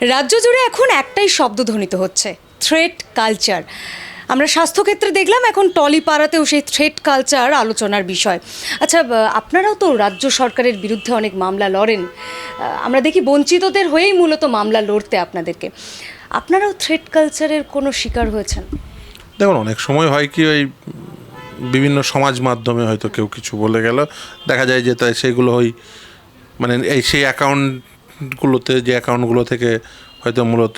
রাজ্য জুড়ে এখন একটাই শব্দ ধ্বনিত হচ্ছে থ্রেট কালচার আমরা স্বাস্থ্যক্ষেত্রে দেখলাম এখন টলিপাড়াতেও সেই থ্রেট কালচার আলোচনার বিষয়। আচ্ছা আপনারাও তো রাজ্য সরকারের বিরুদ্ধে অনেক মামলা লড়েন। আমরা দেখি বঞ্চিতদের হয়েই মূলত মামলা লড়তে আপনাদেরকে। আপনারাও থ্রেট কালচারের কোনো শিকার হয়েছেন? দেখুন, অনেক সময় হয় কি ওই বিভিন্ন সমাজ মাধ্যমে হয়তো কেউ কিছু বলে গেল। দেখা যায় যে তাই সেগুলো ওই মানে এই সেই অ্যাকাউন্টগুলোতে যে অ্যাকাউন্টগুলো থেকে হয়তো মূলত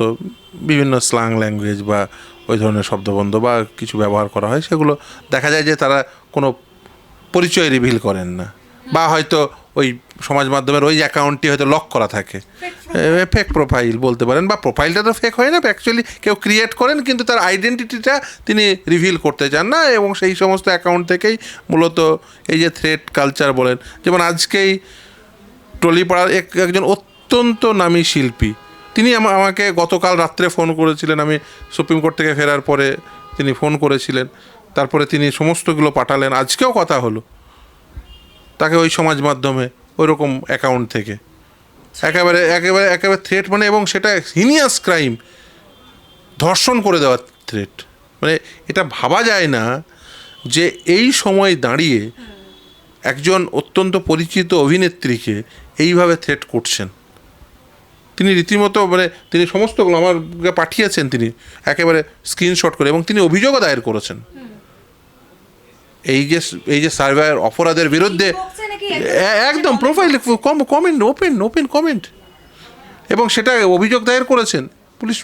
বিভিন্ন স্লাং ল্যাঙ্গুয়েজ বা ওই ধরনের শব্দবন্ধ বা কিছু ব্যবহার করা হয়, সেগুলো দেখা যায় যে তারা কোনো পরিচয় রিভিল করেন না। বা হয়তো ওই সমাজ মাধ্যমের ওই অ্যাকাউন্টটি হয়তো লক করা থাকে। ফেক প্রোফাইল বলতে পারেন, বা প্রোফাইলটা তো ফেক হয় না অ্যাকচুয়ালি কেউ ক্রিয়েট করেন, কিন্তু তার আইডেন্টিটিটা তিনি রিভিল করতে চান না, এবং সেই সমস্ত অ্যাকাউন্ট থেকেই মূলত এই যে থ্রেড কালচার বলেন, যেমন আজকেই টলিপাড়ার এক, একজন অত্যন্ত নামী শিল্পী। তিনি আমা- আমাকে গতকাল রাত্রে ফোন করেছিলেন আমি সুপ্রিম কোর্ট থেকে ফেরার পরে তিনি ফোন করেছিলেন। তারপরে তিনি সমস্তগুলো পাঠালেন। আজকেও কথা হলো। তাকে ওই সমাজ মাধ্যমে ওই রকম অ্যাকাউন্ট থেকে। একেবারে একেবারে একেবারে থ্রেট মানে এবং সেটা হিনিয়াস ক্রাইম ধর্ষণ করে দেওয়ার থ্রেট মানে এটা ভাবা যায় না যে এই সময় দাঁড়িয়ে একজন অত্যন্ত পরিচিত অভিনেত্রীকে এইভাবে থ্রেট করছেন। তিনি রীতিমতো মানে তিনি সমস্তগুলো আমাকে পাঠিয়েছেন তিনি একেবারে স্ক্রিনশট করে এবং তিনি অভিযোগও দায়ের করেছেন। এই যে এই যে সার্ভার অপরাধের বিরুদ্ধে একদম প্রোফাইল কম কমেন্ট ওপেন ওপেন কমেন্ট এবং সেটা অভিযোগ দায়ের করেছেন। পুলিশ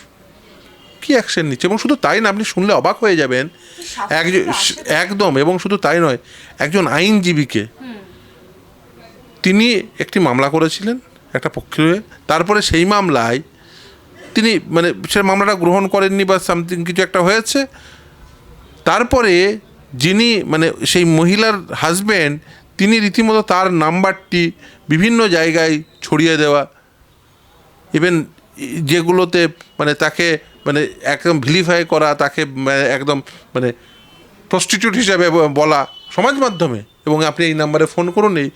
কি অ্যাকশন নিচ্ছে? এবং শুধু তাই না আপনি শুনলে অবাক হয়ে যাবেন। একজন একদম এবং শুধু তাই নয় একজন আইনজীবীকে তিনি একটি মামলা করেছিলেন। একটা পক্ষে। তারপরে সেই মামলায় তিনি মানে সে মামলাটা গ্রহণ করেননি বা সামথিং কিছু একটা হয়েছে। তারপরে যিনি মানে সেই মহিলার হাজব্যান্ড তিনি রীতিমতো তার নাম্বারটি বিভিন্ন জায়গায় ছড়িয়ে দেওয়া। ইভেন যেগুলোতে মানে তাকে মানে একদম ভিলিফাই করা, তাকে মানে একদম মানে প্রস্টিটিউট হিসাবে বলা সমাজ মাধ্যমে। এবং আপনি এই নাম্বারে ফোন করুন, এই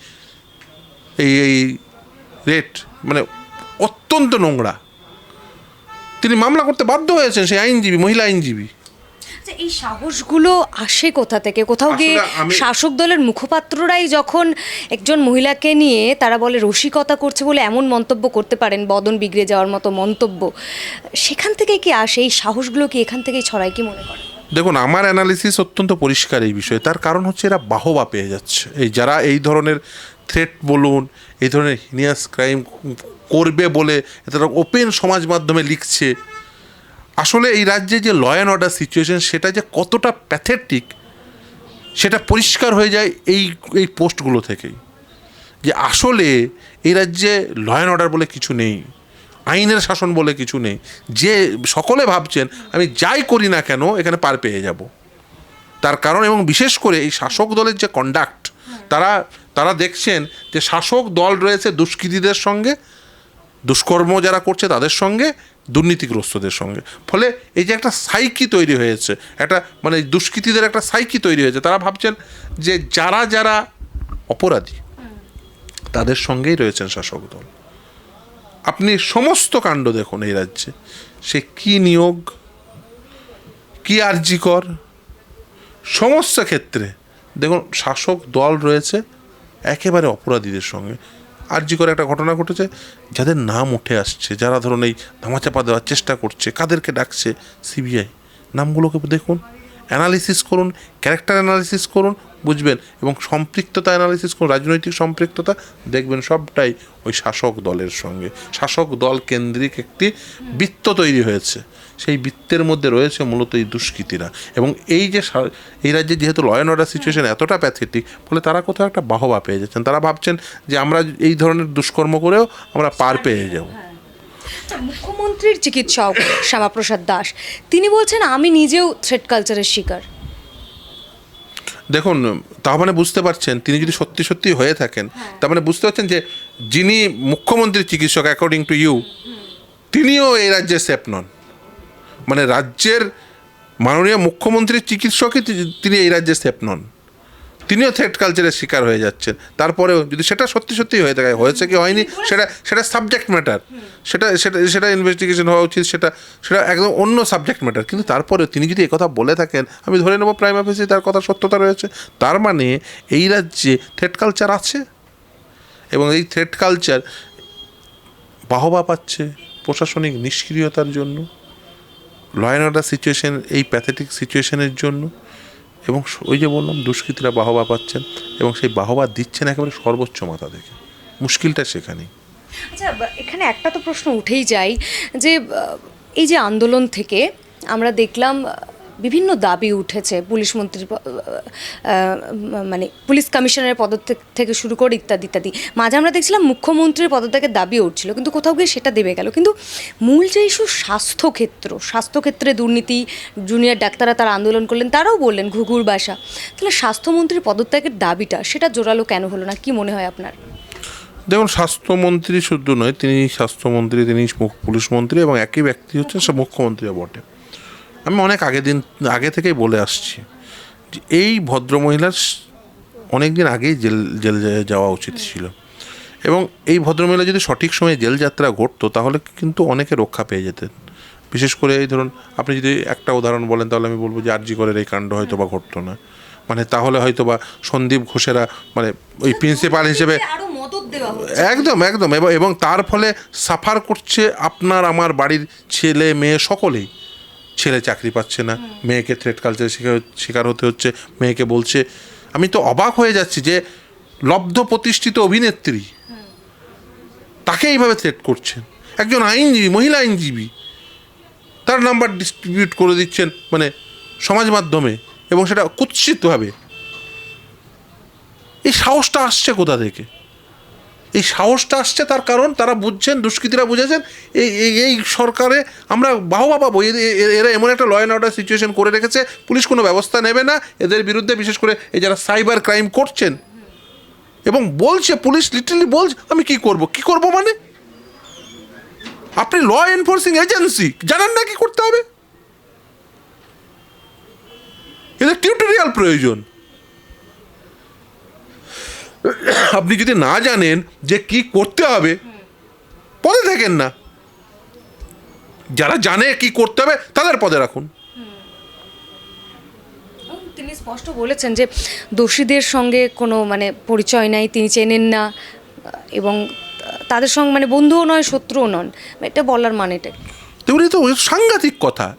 এই এই রেট মানে অত্যন্ত নোংরা। তিনি মামলা করতে বাধ্য হয়েছেন সেই আইনজীবী মহিলা আইনজীবী। আচ্ছা, এই সাহসগুলো আসে কোথা থেকে? কোথাও গিয়ে শাসক দলের মুখপাত্ররাই যখন একজন মহিলাকে নিয়ে তারা বলে রসিকতা করছে বলে এমন মন্তব্য করতে পারেন বদন বিগড়ে যাওয়ার মতো মন্তব্য সেখান থেকে কি আসে? এই সাহসগুলো কি এখান থেকেই ছড়ায় কি মনে করেন? দেখুন আমার অ্যানালিসিস অত্যন্ত পরিষ্কার এই বিষয়ে। তার কারণ হচ্ছে এরা বাহবা পেয়ে যাচ্ছে। এই যারা এই ধরনের থ্রেট বলুন এই ধরনের হিনিয়াস ক্রাইম করবে বলে তারা ওপেন সমাজ মাধ্যমে লিখছে। আসলে এই রাজ্যে যে ল অ্যান্ড অর্ডার সিচুয়েশন সেটা যে কতটা প্যাথেটিক সেটা পরিষ্কার হয়ে যায় এই এই পোস্টগুলো থেকেই। যে আসলে এই রাজ্যে ল অ্যান্ড অর্ডার বলে কিছু নেই আইনের শাসন বলে কিছু নেই যে সকলে ভাবছেন আমি যাই করি না কেন এখানে পার পেয়ে যাব। তার কারণ এবং বিশেষ করে এই শাসক দলের যে কন্ডাক্ট তারা তারা দেখছেন যে শাসক দল রয়েছে দুষ্কৃতীদের সঙ্গে, দুষ্কর্ম যারা করছে তাদের সঙ্গে, দুর্নীতিগ্রস্তদের সঙ্গে। ফলে এই যে একটা সাইকি তৈরি হয়েছে, একটা মানে দুষ্কৃতীদের একটা সাইকি তৈরি হয়েছে, তারা ভাবছেন যে যারা যারা অপরাধী, তাদের সঙ্গেই রয়েছেন শাসক দল। আপনি সমস্ত কাণ্ড দেখুন এই রাজ্যে, সে কি নিয়োগ, কি আর্জিকর সমস্ত ক্ষেত্রে। দেখুন, শাসক দল রয়েছে একেবারে অপরাধীদের সঙ্গে। আর্জিকর একটা ঘটনা ঘটেছে, যাদের নাম উঠে আসছে, যারা ধরুন এই ধামাচাপা দেওয়ার চেষ্টা করছে, কাদেরকে ডাকছে? সিবিআই। নামগুলোকে দেখুন অ্যানালিসিস করুন ক্যারেক্টার অ্যানালিসিস করুন, বুঝবেন, এবং সম্পৃক্ততা অ্যানালিসিস করুন, রাজনৈতিক সম্পৃক্ততা, দেখবেন সবটাই ওই শাসক দলের সঙ্গে। শাসক দল কেন্দ্রিক একটি বৃত্ত তৈরি হয়েছে। সেই বৃত্তের মধ্যে রয়েছে মূলত এই দুষ্কৃতীরা। এবং এই যে এই রাজ্যে যেহেতু ল অ্যান্ড অর্ডার সিচুয়েশন এতটা প্যাথেটিক ফলে তারা কোথাও একটা বাহবা পেয়ে যাচ্ছেন। তারা ভাবছেন যে আমরা এই ধরনের দুষ্কর্ম করেও আমরা পার পেয়ে যাব। আচ্ছা, মুখ্যমন্ত্রীর চিকিৎসক শ্যামাপ্রসাদ দাস তিনি বলছেন আমি নিজেও থ্রেড কালচারের শিকার। দেখুন তার মানে বুঝতে পারছেন তিনি যদি সত্যি সত্যি হয়ে থাকেন তার মানে বুঝতে পারছেন যে যিনি মুখ্যমন্ত্রীর চিকিৎসক অ্যাকর্ডিং টু ইউ তিনিও এই রাজ্যে সেফ নন। মানে রাজ্যের মাননীয় মুখ্যমন্ত্রীর চিকিৎসকই তিনি এই রাজ্যে সেফ নন। তিনিও থ্রেট কালচারের শিকার হয়ে যাচ্ছেন। তারপরেও যদি সেটা সত্যি সত্যি হয়ে থাকে, হয়েছে কি হয়নি, সেটা সেটা সাবজেক্ট ম্যাটার সেটা সেটা সেটা ইনভেস্টিগেশন হওয়া উচিত, সেটা সেটা একদম অন্য সাবজেক্ট ম্যাটার কিন্তু তারপরেও তিনি যদি একথা বলে থাকেন, আমি ধরে নেব প্রাইম অফিসে তার কথা সত্যতা রয়েছে। তার মানে এই রাজ্যে থ্রেট কালচার আছে? এবং এই থ্রেট কালচার বাহবা পাচ্ছে প্রশাসনিক নিষ্ক্রিয়তার জন্য? ল অ্যান্ড অর্ডার সিচুয়েশন এই প্যাথেটিক সিচুয়েশানের জন্য, এবং ওই যে বললাম, দুষ্কৃতীরা বাহবা পাচ্ছেন, এবং সেই বাহবা দিচ্ছেন একেবারে সর্বোচ্চ মাথা থেকে। মুশকিলটা সেখানেই। আচ্ছা এখানে একটা তো প্রশ্ন উঠেই যায় যে এই যে আন্দোলন থেকে আমরা দেখলাম বিভিন্ন দাবি উঠেছে পুলিশ আহ, মানে পুলিশ কমিশনারের পদত্যাগ থেকে শুরু করে ইত্যাদি ইত্যাদি। মাঝে আমরা দেখছিলাম মুখ্যমন্ত্রীর পদত্যাগের দাবি উঠছিল কিন্তু কোথাও গিয়ে সেটা দেবে গেল। কিন্তু মূল যে ইস্যু স্বাস্থ্যক্ষেত্র স্বাস্থ্যক্ষেত্রে দুর্নীতি জুনিয়র ডাক্তাররা তারা আন্দোলন করলেন তারাও বললেন ঘুঘুর বাসা। তাহলে স্বাস্থ্যমন্ত্রীর পদত্যাগের দাবিটা সেটা জোরালো কেন হলো না? কি মনে হয় আপনার? দেখুন স্বাস্থ্যমন্ত্রী শুধু নয় তিনি স্বাস্থ্যমন্ত্রী তিনি পুলিশ মন্ত্রী এবং একই ব্যক্তি হচ্ছেন সে মুখ্যমন্ত্রীও বটে। আমি অনেক আগে দিন আগে থেকেই বলে আসছি যে এই ভদ্রমহিলার অনেক দিন আগেই জেল জেল যাওয়া উচিত ছিল। এবং এই ভদ্রমহিলা যদি সঠিক সময়ে জেল যাত্রা ঘটতো তাহলে কিন্তু অনেকে রক্ষা পেয়ে যেতেন। বিশেষ করে এই ধরুন আপনি যদি একটা উদাহরণ বলেন তাহলে আমি বলব যে আরজি করের এই কাণ্ড হয়তো বা ঘটতো না। মানে তাহলে হয়তো বা সন্দীপ ঘোষেরা মানে ওই প্রিন্সিপাল হিসেবে একদম একদম। এবং তার ফলে সাফার করছে আপনার আমার বাড়ির ছেলে মেয়ে সকলেই। ছেলে চাকরি পাচ্ছে না, মেয়েকে থ্রেট কালচার শিকার শিকার হতে হচ্ছে, মেয়েকে বলছে। আমি তো অবাক হয়ে যাচ্ছি যে লব্ধ প্রতিষ্ঠিত অভিনেত্রী তাকে এইভাবে থ্রেট করছেন। একজন আইনজীবী, মহিলা আইনজীবী, তার নাম্বার ডিস্ট্রিবিউট করে দিচ্ছেন মানে সমাজ মাধ্যমে, এবং সেটা কুৎসিতভাবে। এই সাহসটা আসছে কোথা থেকে? এই সাহসটা আসছে তার কারণ তারা বুঝছেন, দুষ্কৃতীরা বুঝেছেন, এই এই সরকারে আমরা বাহবা পাবো। এরা এমন একটা ল অ্যান্ড অর্ডার সিচুয়েশন করে রেখেছে, পুলিশ কোনো ব্যবস্থা নেবে না। এদের বিরুদ্ধে বিশেষ করে এই যারা সাইবার ক্রাইম করছেন, এবং বলছে, পুলিশ লিটারালি বলছে, আমি কি করব? কি করব মানে? আপনি ল এনফোর্সিং এজেন্সি জানান না কি করতে হবে? এদের টিউটোরিয়াল প্রয়োজন। আপনি যদি না জানেন যে কি করতে হবে পদে থাকেন না। যারা জানে কি করতে হবে তাদের পদে রাখুন। তিনি স্পষ্ট বলেছেন যে দোষীদের সঙ্গে কোনো মানে পরিচয় নাই তিনি চেনেন না এবং তাদের সঙ্গে মানে বন্ধুও নয় শত্রুও নন। এটা বলার মানেটা? তেমনি তো সাংঘাতিক কথা।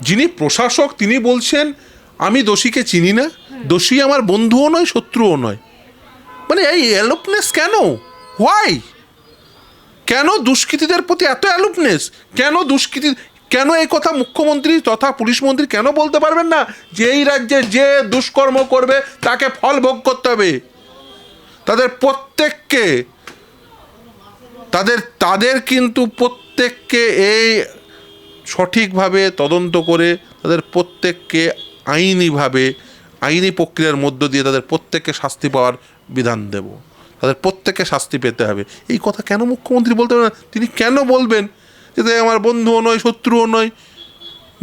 যিনি প্রশাসক তিনি বলছেন আমি দোষীকে চিনি না। দোষী আমার বন্ধুও নয় শত্রুও নয়। মানে এই অ্যালোপনেস কেন? হোয়াই কেন দুষ্কৃতীদের প্রতি এত অ্যালোপনেস কেন দুষ্কৃতী, কেন এই কথা মুখ্যমন্ত্রী তথা পুলিশ মন্ত্রী কেন বলতে পারবেন না? যে এই রাজ্যে যে দুষ্কর্ম করবে, তাকে ফল ভোগ করতে হবে। তাদের প্রত্যেককে, তাদের তাদের কিন্তু প্রত্যেককে এই সঠিকভাবে তদন্ত করে, তাদের প্রত্যেককে আইনিভাবে, আইনি প্রক্রিয়ার মধ্য দিয়ে তাদের প্রত্যেককে শাস্তি পাওয়ার বিধান দেব। তাদের প্রত্যেককে শাস্তি পেতে হবে। এই কথা কেন মুখ্যমন্ত্রী বলতে পারেন তিনি কেন বলবেন যে আমার বন্ধুও নয়, শত্রুও নয়,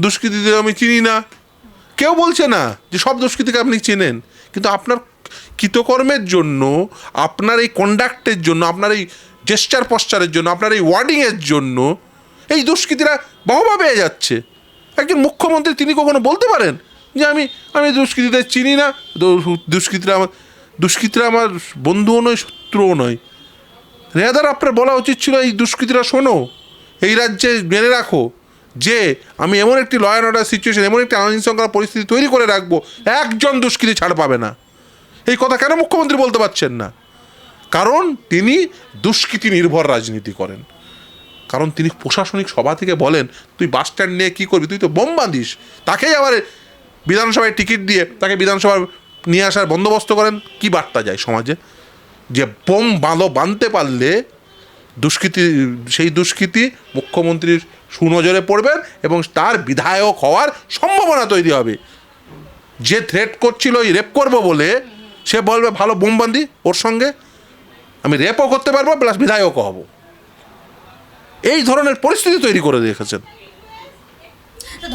দুষ্কৃতীদের আমি চিনি না কেউ বলছে না যে, সব দুষ্কৃতীকে আপনি চেনেন। কিন্তু আপনার কৃতকর্মের জন্য, আপনার এই কন্ডাক্টের জন্য, আপনার এই জেস্টার পশ্চারের জন্য, আপনার এই ওয়ার্ডিংয়ের জন্য, এই দুষ্কৃতীরা বাহবা পেয়ে যাচ্ছে। একজন মুখ্যমন্ত্রী তিনি কখনো বলতে পারেন যে, আমি আমি দুষ্কৃতীদের চিনি না দুষ্কৃতীরা আমার দুষ্কৃতীরা আমার বন্ধুও নয়, শত্রুও নয়। রেহাদার আপনার বলা উচিত ছিল, এই দুষ্কৃতীরা শোনো, এই রাজ্যে মেনে রাখো যে আমি এমন একটি ল অ্যান্ড অর্ডার সিচুয়েশন এমন একটি আইন শৃঙ্খলা পরিস্থিতি তৈরি করে রাখব, একজন দুষ্কৃতী ছাড় পাবে না। এই কথা কেন মুখ্যমন্ত্রী বলতে পারছেন না? কারণ তিনি দুষ্কৃতি নির্ভর রাজনীতি করেন। কারণ তিনি প্রশাসনিক সভা থেকে বলেন, তুই বাস স্ট্যান্ড নিয়ে কী করবি? তুই তো বোম বাঁধিস তাকেই আবার বিধানসভায় টিকিট দিয়ে, তাকে বিধানসভায় নিয়ে আসার বন্দোবস্ত করেন, কি বার্তা যায় সমাজে? যে বোম বাঁধো বাঁধতে পারলে দুষ্কৃতি, সেই দুষ্কৃতি মুখ্যমন্ত্রীর সুনজরে পড়বেন এবং তার বিধায়ক হওয়ার সম্ভাবনা তৈরি হবে। যে থ্রেট করছিল ওই রেপ করব বলে, সে বলবে, ভালো বোম বাঁধি ওর সঙ্গে, আমি রেপও করতে পারব প্লাস বিধায়কও হব। এই ধরনের পরিস্থিতি তৈরি করে রেখেছেন।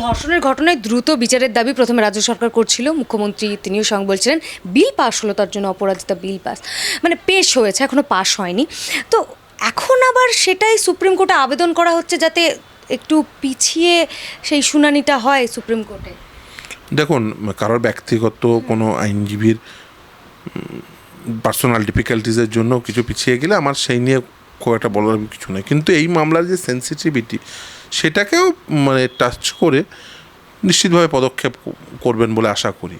ধর্ষণের ঘটনায় দ্রুত বিচারের দাবি প্রথমে রাজ্য সরকার করছিল। মুখ্যমন্ত্রী তিনিও সঙ্গে বলছিলেন, বিল পাস হলো তার জন্য, অপরাজিতা বিল পাস। মানে পেশ হয়েছে, এখনও পাস হয়নি। তো এখন আবার সেটাই সুপ্রিম কোর্টে আবেদন করা হচ্ছে যাতে একটু পিছিয়ে সেই শুনানিটা হয় সুপ্রিম কোর্টে। দেখুন, কারোর ব্যক্তিগত কোনো আইনজীবীর পার্সোনাল ডিফিকাল্টিজের জন্য কিছু পিছিয়ে গেলে আমার সেই নিয়ে খুব একটা বলার কিছু নেই। কিন্তু এই মামলার যে সেন্সিটিভিটি সেটাকেও মানে টাচ করে নিশ্চিতভাবে পদক্ষেপ করবেন বলে আশা করি।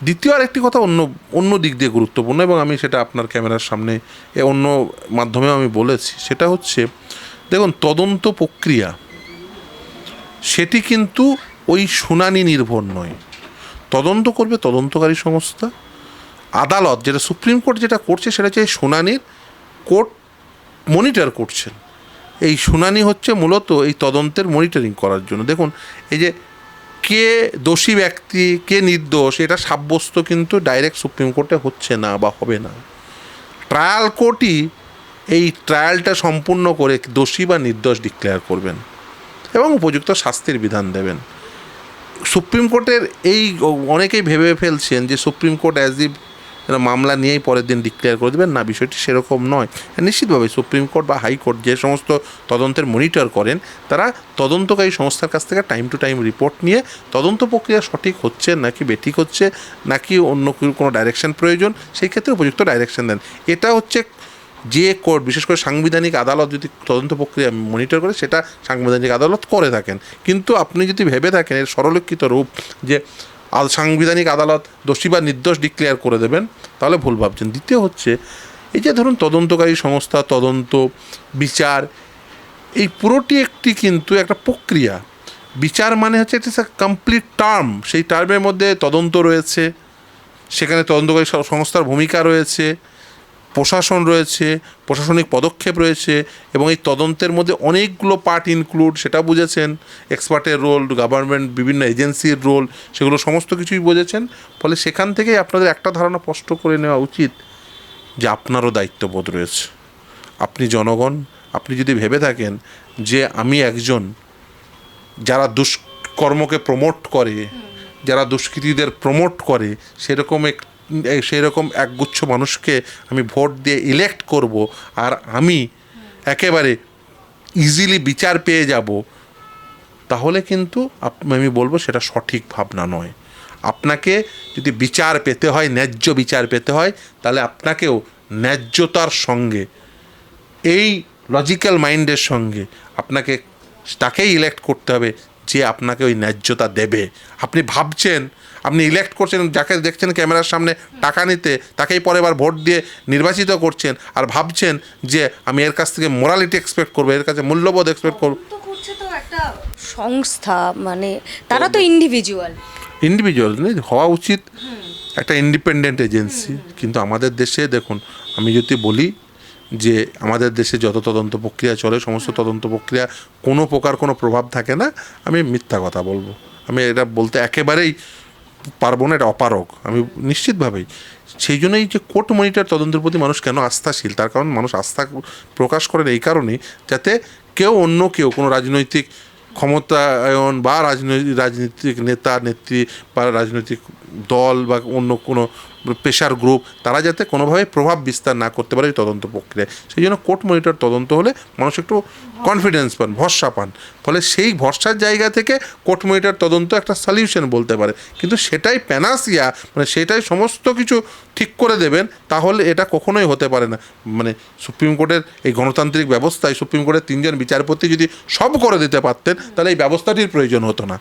দ্বিতীয় আরেকটি কথা অন্য অন্য দিক দিয়ে গুরুত্বপূর্ণ এবং আমি সেটা আপনার ক্যামেরার সামনে এ অন্য মাধ্যমেও আমি বলেছি, সেটা হচ্ছে দেখুন তদন্ত প্রক্রিয়া, সেটি কিন্তু ওই শুনানি নির্ভর নয়। তদন্ত করবে তদন্তকারী সংস্থা, আদালত, যেটা সুপ্রিম কোর্ট যেটা করছে সেটা হচ্ছে শুনানির কোর্ট মনিটর করছেন। এই শুনানি হচ্ছে মূলত এই তদন্তের মনিটরিং করার জন্য। দেখুন, এই যে কে দোষী ব্যক্তি, কে নির্দোষ, এটা সাব্যস্ত কিন্তু ডাইরেক্ট সুপ্রিম কোর্টে হচ্ছে না বা হবে না। ট্রায়াল কোর্টই এই ট্রায়ালটা সম্পূর্ণ করে দোষী বা নির্দোষ ডিক্লেয়ার করবেন এবং উপযুক্ত শাস্তির বিধান দেবেন। সুপ্রিম কোর্টের এই অনেকেই ভেবে ফেলছেন যে সুপ্রিম কোর্ট অ্যাজ ইফ মামলা নিয়েই পরের দিন ডিক্লেয়ার করে দেবেন? না, বিষয়টি সেরকম নয়। নিশ্চিতভাবে সুপ্রিম কোর্ট বা হাইকোর্ট যে সমস্ত তদন্তের মনিটর করেন, তারা তদন্তকারী সংস্থার কাছ থেকে টাইম টু টাইম রিপোর্ট নিয়ে তদন্ত প্রক্রিয়া সঠিক হচ্ছে নাকি বেঠিক হচ্ছে, নাকি অন্য কোনো ডাইরেকশন প্রয়োজন, সেই ক্ষেত্রে উপযুক্ত ডাইরেকশন দেন। এটা হচ্ছে যে কোর্ট, বিশেষ করে সাংবিধানিক আদালত যদি তদন্ত প্রক্রিয়া মনিটর করে, সেটা সাংবিধানিক আদালত করে থাকেন। কিন্তু আপনি যদি ভেবে থাকেন, এর সরলীকৃত রূপ যে সাংবিধানিক আদালত দোষী বা নির্দোষ ডিক্লেয়ার করে দেবেন, তাহলে ভুল ভাবছেন। দ্বিতীয় হচ্ছে, এই যে ধরুন তদন্তকারী সংস্থা, তদন্ত, বিচার, এই পুরোটি একটি কিন্তু একটা প্রক্রিয়া। বিচার মানে হচ্ছে একটি কমপ্লিট টার্ম সেই টার্মের মধ্যে তদন্ত রয়েছে, সেখানে তদন্তকারী সংস্থার ভূমিকা রয়েছে প্রশাসন রয়েছে, প্রশাসনিক পদক্ষেপ রয়েছে এবং এই তদন্তের মধ্যে অনেকগুলো পার্ট ইনক্লুড সেটা বুঝেছেন এক্সপার্টের রোল গভর্নমেন্ট বিভিন্ন এজেন্সির রোল সেগুলো সমস্ত কিছুই বুঝেছেন। ফলে সেখান থেকেই আপনাদের একটা ধারণা স্পষ্ট করে নেওয়া উচিত যে আপনারও দায়িত্ববোধ রয়েছে। আপনি জনগণ, আপনি যদি ভেবে থাকেন যে আমি একজন যারা দুষ্কর্মকে প্রমোট করে, যারা দুষ্কৃতীদের প্রমোট করে, সেরকম এক এ- সেরকম একগুচ্ছ মানুষকে আমি ভোট দিয়ে ইলেক্ট করব আর আমি একেবারে ইজিলি বিচার পেয়ে যাব, তাহলে কিন্তু আমি বলব সেটা সঠিক ভাবনা নয়। আপনাকে যদি বিচার পেতে হয়, ন্যায্য বিচার পেতে হয়, তাহলে আপনাকেও ন্যায্যতার সঙ্গে, এই লজিক্যাল মাইন্ডের সঙ্গে আপনাকে তাকেই ইলেক্ট করতে হবে যে আপনাকে ওই ন্যায্যতা দেবে। আপনি ভাবছেন আপনি ইলেক্ট করছেন যাকে দেখছেন ক্যামেরার সামনে টাকা নিতে তাকেই পরে এবার ভোট দিয়ে নির্বাচিত করছেন আর ভাবছেন যে আমি এর কাছ থেকে মোরালিটি এক্সপেক্ট করব এর কাছে মূল্যবোধ এক্সপেক্ট করব। সংস্থা মানে তারা তো ইন্ডিভিজুয়াল ইন্ডিভিজুয়াল হওয়া উচিত একটা ইন্ডিপেন্ডেন্ট এজেন্সি কিন্তু আমাদের দেশে দেখুন আমি যদি বলি যে আমাদের দেশে যত তদন্ত প্রক্রিয়া চলে সমস্ত তদন্ত প্রক্রিয়া কোনো প্রকার কোনো প্রভাব থাকে না। আমি মিথ্যা কথা বলব। আমি এটা বলতে একেবারেই পারব না এটা অপারক আমি নিশ্চিতভাবেই। সেই জন্যই যে কোর্ট মনিটর তদন্তের প্রতি মানুষ কেন আস্থাশীল? তার কারণ মানুষ আস্থা প্রকাশ করেন এই কারণেই যাতে কেউ অন্য কেউ কোনো রাজনৈতিক ক্ষমতায়ন বা রাজনৈতিক রাজনৈতিক নেতা নেত্রী বা রাজনৈতিক দল বা অন্য কোনো পেশার গ্রুপ তারা যাতে কোনোভাবে প্রভাব বিস্তার না করতে পারে তদন্ত প্রক্রিয়ায়। সেই জন্য কোর্ট মনিটর তদন্ত হলে মানুষ একটু কনফিডেন্স পান, ভরসা পান। ফলে সেই ভরসার জায়গা থেকে কোর্ট মনিটর তদন্ত একটা সলিউশন বলতে পারে। কিন্তু সেটাই প্যানাসিয়া মানে সেটাই সমস্ত কিছু ঠিক করে দেবেন, তাহলে এটা কখনোই হতে পারে না। মানে সুপ্রিম কোর্টের এই গণতান্ত্রিক ব্যবস্থায় সুপ্রিম কোর্টের তিনজন বিচারপতি যদি সব করে দিতে পারতেন, তাহলে এই ব্যবস্থাটির প্রয়োজন হতো না।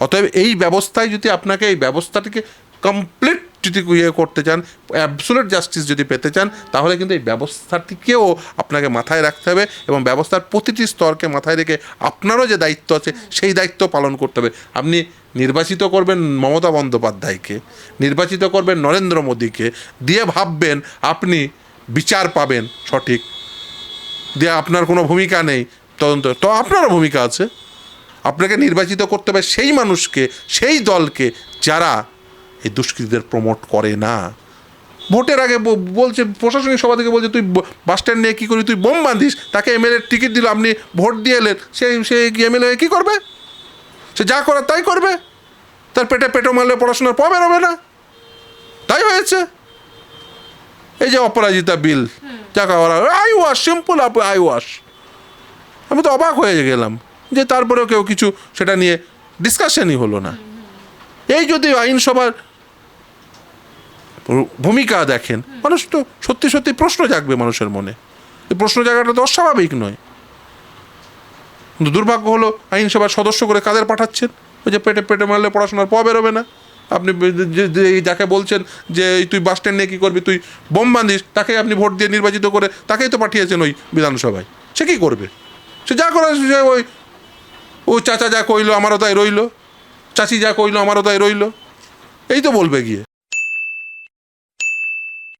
অতএব এই ব্যবস্থায় যদি আপনাকে এই ব্যবস্থাটিকে কমপ্লিট যদি ইয়ে করতে চান অ্যাবসুলেট জাস্টিস যদি পেতে চান, তাহলে কিন্তু এই ব্যবস্থাটিকেও আপনাকে মাথায় রাখতে হবে এবং ব্যবস্থার প্রতিটি স্তরকে মাথায় রেখে আপনারও যে দায়িত্ব আছে, সেই দায়িত্ব পালন করতে হবে। আপনি নির্বাচিত করবেন মমতা বন্দ্যোপাধ্যায়কে, নির্বাচিত করবেন নরেন্দ্র মোদীকে, দিয়ে ভাববেন আপনি বিচার পাবেন সঠিক। দিয়ে আপনার কোনো ভূমিকা নেই তদন্ত, তো আপনারও ভূমিকা আছে। আপনাকে নির্বাচিত করতে হবে সেই মানুষকে, সেই দলকে যারা এই দুষ্কৃতীদের প্রমোট করে না। ভোটের আগে বলছে প্রশাসনিক সভা থেকে বলছে তুই বাস স্ট্যান্ড নিয়ে কী করি তুই বোম বাঁধিস। তাকে এমএলএ টিকিট দিল আপনি ভোট দিয়ে এলেন। সেই সে এমএলএ কী করবে? সে যা করার তাই করবে। তার পেটে পেটো মারলে পড়াশোনার পা বেরোবে না। তাই হয়েছে। এই যে অপরাজিতা বিল যাকে ওরা eye wash simple eye wash. আমি তো অবাক হয়ে গেলাম যে তারপরেও কেউ কিছু সেটা নিয়ে ডিসকাশনই হলো না। এই যদি আইনসভার ভূমিকা দেখেন। মানুষ তো সত্যি সত্যি প্রশ্ন জাগবে মানুষের মনে। প্রশ্ন জাগাটা তো অস্বাভাবিক নয়। কিন্তু দুর্ভাগ্য হলো আইনসভার সদস্য করে কাদের পাঠাচ্ছেন? ওই যে পেটে পেটে মারলে পড়াশোনার প বেরোবে না। আপনি যাকে বলছেন যে তুই বাস স্ট্যান্ড কী করবি, তুই বোম বাঁধিস, তাকেই আপনি ভোট দিয়ে নির্বাচিত করে তাকেই তো পাঠিয়েছেন ওই বিধানসভায়। সে কী করবে? সে যা করে সে ওই ও চাচা যা কইলো আমারও তাই রইল, চাচি যা কইলো আমারও তাই রইল। এই তো বলবে গিয়ে।